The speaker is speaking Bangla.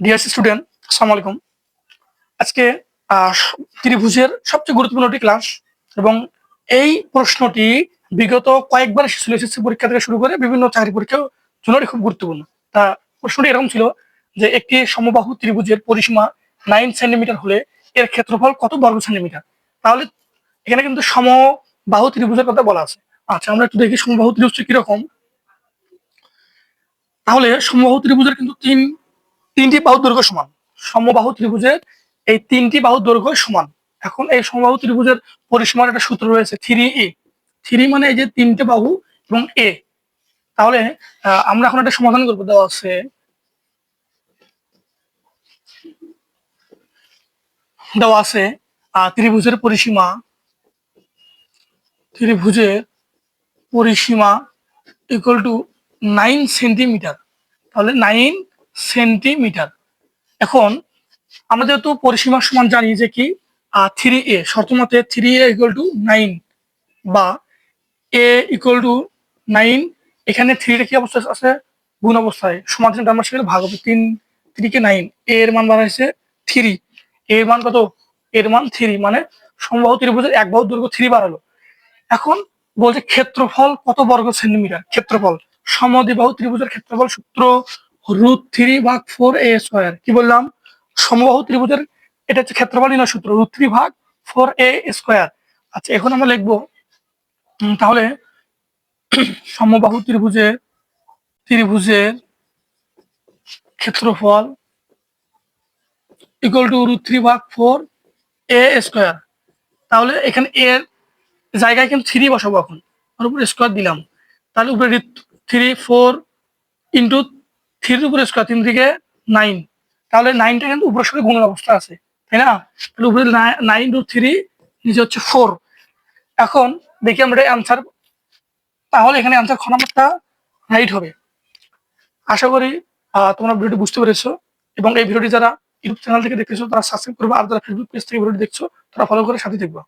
ডিয়ার স্টুডেন্ট আসসালামু আলাইকুম আজকে ত্রিভুজের সবচেয়ে গুরুত্বপূর্ণ একটি ক্লাস এবং এই প্রশ্নটি বিগত কয়েকবার এসেছিল এসএসসি পরীক্ষা থেকে শুরু করে বিভিন্ন চাকরি পরীক্ষার জন্য খুব গুরুত্বপূর্ণ। তা প্রশ্নটি এরকম ছিল যে, একটি সমবাহু ত্রিভুজের পরিসীমা নাইন সেন্টিমিটার হলে এর ক্ষেত্রফল কত বর্গ সেন্টিমিটার তাহলে এখানে কিন্তু সমবাহু ত্রিভুজের কথা বলা আছে। আচ্ছা আমরা একটু দেখি সমবাহু ত্রিভুজটি কীরকম। তাহলে সমবাহু ত্রিভুজের কিন্তু তিন তিনটি বাহু দৈর্ঘ্য সমান। সমবাহু ত্রিভুজের এই তিনটি বাহু দৈর্ঘ্য সমান। এখন এই সমবাহু ত্রিভুজের পরিসীমার একটা সূত্র রয়েছে থ্রি এ থ্রি মানে এই যে তিনটে বাহু এবং এ। তাহলে আমরা এখন একটা সমাধান করব। দেওয়া আছে দেওয়া আছে ত্রিভুজের পরিসীমা। ত্রিভুজের পরিসীমা ইকুয়াল টু নাইন সেন্টিমিটার তাহলে নাইন সেন্টিমিটার। এখন, আমরা যেহেতু পরিসীমার সমান জানি যে কি থ্রি এ শর্ত three A equal to nine বা এ ইকুয়াল টু নাইন এখানে থ্রিটা কি অবস্থা আছে? গুণ অবস্থায়। সমান চিহ্নটা আমার সেখানে ভাগ হবে তিন থ্রিকে নাইন এ এর মান বাড়াইছে থ্রি এর মান কত? এর মান থ্রি মানে সমবাহু ত্রিভুজের এক বাহু দৈর্ঘ্য থ্রি বাড়ালো। এখন বলছে ক্ষেত্রফল কত বর্গ সেন্টিমিটার? ক্ষেত্রফল। সমদ্বিবাহু ত্রিভুজের ক্ষেত্রফল সূত্র রুট থ্রি ভাগ ফোর এ স্কোয়ার। কি বললাম? সমবাহু ত্রিভুজের, এটা হচ্ছে ক্ষেত্রফল নির্ণয় সূত্র, রুট থ্রি ভাগ ফোর এ স্কোয়ার। আচ্ছা এখন আমরা লিখব তাহলে সমবাহু ত্রিভুজের ত্রিভুজের ক্ষেত্রফল ইকুয়াল টু রুট থ্রি ভাগ ফোর এ স্কোয়ার তাহলে এখানে এর জায়গায় কিন্তু থ্রি বসাবো এখন, ওর উপরে স্কোয়ার দিলাম। তাহলে উপরে থ্রি ফোর ইন্টু থ্রির উপরে স্কোয়ার তিন থেকে নাইন তাহলে নাইনটা কিন্তু উপরের সঙ্গে গুণের অবস্থা আছে, তাই না? তাহলে উপরে নাইন টু থ্রি নিচে হচ্ছে ফোর এখন দেখি আমরা অ্যান্সার তাহলে এখানে অ্যান্সার খ রাইট হবে। আশা করি তোমরা ভিডিওটি বুঝতে পেরেছ এবং এই ভিডিওটি যারা ইউটিউব চ্যানেল থেকে দেখতেছো, তারা সাবস্ক্রাইব করবে। আর যারা ফেসবুক পেজ থেকে ভিডিওটি দেখছ, তারা ফলো করে সাথে দেখবে